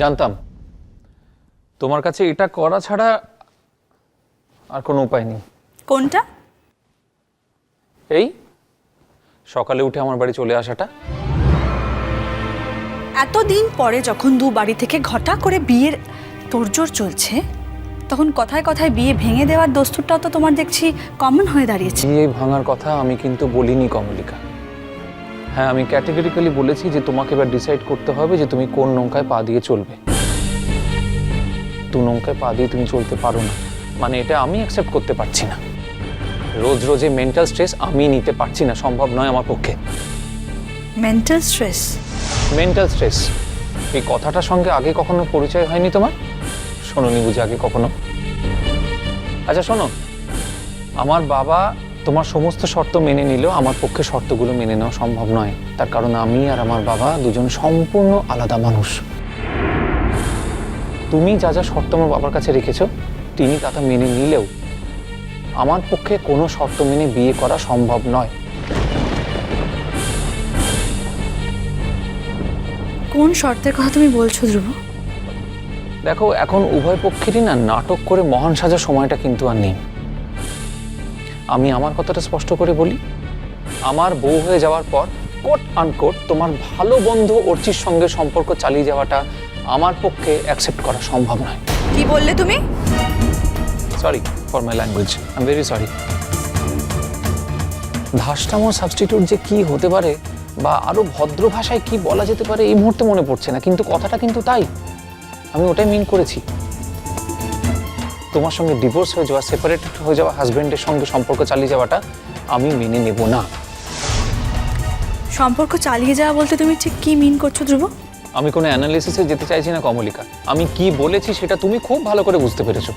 জানতাম। তোমার কাছে এটা করা ছাড়া আর কোনো উপায় নেই। কোনটা? এই সকালে উঠে আমার বাড়ি চলে আসাটা। এতদিন পরে যখন দু বাড়ি থেকে ঘটা করে বিয়ের তোড়জোড় চলছে তখন কথায় কথায় বিয়ে ভেঙে দেওয়ার দস্তুরটাও তো তোমার দেখছি কমন হয়ে দাঁড়িয়েছে। বিয়ে ভাঙার কথা আমি কিন্তু বলিনি কমলিকা। হ্যাঁ আমি ক্যাটেগরিক্যালি বলেছি যে তোমাকে এবার ডিসাইড করতে হবে যে তুমি কোন নৌকায় পা দিয়ে চলবে। দু নৌকায় পা দিয়ে তুমি চলতে পারো না। মানে এটা আমি অ্যাকসেপ্ট করতে পারছি না। রোজ রোজে মেন্টাল স্ট্রেস আমি নিতে পারছি না সম্ভব নয় আমার পক্ষে। মেন্টাল স্ট্রেস মেন্টাল স্ট্রেস এই কথাটার সঙ্গে আগে কখনো পরিচয় হয়নি তোমার? শোনোনি বুঝি আগে কখনো? আচ্ছা শোনো। আমার বাবা তোমার সমস্ত শর্ত মেনে নিলেও আমার পক্ষে শর্তগুলো মেনে নেওয়া সম্ভব নয়। তার কারণ আমি আর আমার বাবা দুজন সম্পূর্ণ আলাদা মানুষ। তুমি যা যা শর্ত আমার বাবার কাছে রেখেছো তিনি তা মেনে নিলেও আমার পক্ষে কোনো শর্ত মেনে বিয়ে করা সম্ভব নয়। কোন শর্তের কথা তুমি বলছো ধ্রুব? দেখো এখন উভয় পক্ষেরই না নাটক করে মহান সাজার সময়টা কিন্তু আর নেই। আমি আমার কথাটা স্পষ্ট করে বলি। আমার বউ হয়ে যাওয়ার পর কোট আনকোট তোমার ভালো বন্ধু অর্চির সঙ্গে সম্পর্ক চালিয়ে যাওয়াটা আমার পক্ষে অ্যাকসেপ্ট করা সম্ভব নয়। কি বললে তুমি? Sorry for my language I am very sorry ধাসটামো substitute যে কি হতে পারে বা আরও ভদ্র ভাষায় কি বলা যেতে পারে এই মুহূর্তে মনে পড়ছে না কিন্তু কথাটা কিন্তু তাই। আমি ওটাই মিন করেছি। তোমার সঙ্গে ডিভোর্স হয়ে যাওয়া সেপারেটেড হয়ে যাওয়া হাজব্যান্ডের সঙ্গে সম্পর্ক চালিয়ে যাওয়াটা আমি মেনে নেব না। সম্পর্ক চালিয়ে যাওয়া বলতে তুমি ঠিক কি মিন করছ ধ্রুব? আমি কোনো অ্যানালিসিসে যেতে চাইছি না কমলিকা। আমি কি বলেছি সেটা তুমি খুব ভালো করে বুঝতে পেরেছ।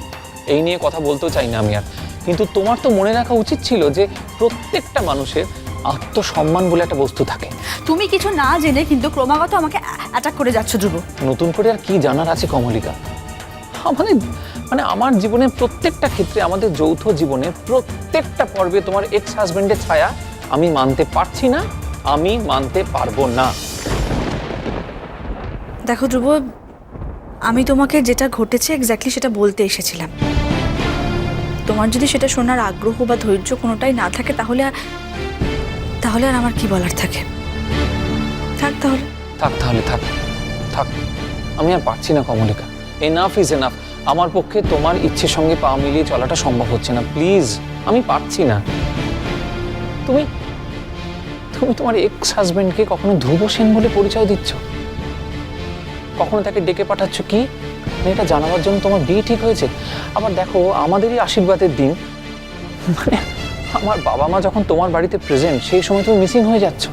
এই নিয়ে কথা বলতেও চাই না আমি আর। কিন্তু তোমার তো মনে রাখা উচিত ছিল যে প্রত্যেকটা মানুষের আত্মসম্মান বলে একটা বস্তু থাকে। তুমি কিছু না জেনে কিন্তু ক্রমাগত আমাকে অ্যাটাক করে যাচ্ছ ধ্রুব। নতুন করে আর কি জানার আছে কমলিকা? আমাদের মানে আমার জীবনের প্রত্যেকটা ক্ষেত্রে আমাদের যৌথ জীবনের প্রত্যেকটা পর্বে তোমার এক্স হাজবেন্ডের ছায়া আমি মানতে পারছি না আমি মানতে পারব না। দেখো ধ্রুব আমি তোমাকে যেটা ঘটেছে এক্স্যাক্টলি সেটা বলতে এসেছিলাম। তোমার যদি সেটা শোনার আগ্রহ বা ধৈর্য কোনোটাই না থাকে তাহলে আর তাহলে আর আমার কি বলার থাকে? থাক তাহলে। থাক তাহলে থাক থাক। আমি আর পারছি না কমলিকা। এনাফ ইজ এনাফ আমার পক্ষে তোমার ইচ্ছের সঙ্গে পা মিলিয়ে চলাটা সম্ভব হচ্ছে না। প্লিজ, আমি পারছি না। তুমি তুমি তোমার এক্স হাজবেন্ডকে কখনো ধ্রুব সেন বলে পরিচয় দিচ্ছ? কখনো তাকে ডেকে পাঠাচ্ছ কি? মানে এটা জানাবার জন্য তোমার বিয়ে ঠিক হয়েছে? আবার দেখো, আমাদেরই আশীর্বাদের দিন। মানে আমার বাবা মা যখন তোমার বাড়িতে প্রেজেন্ট সেই সময় তুমি মিসিং হয়ে যাচ্ছ।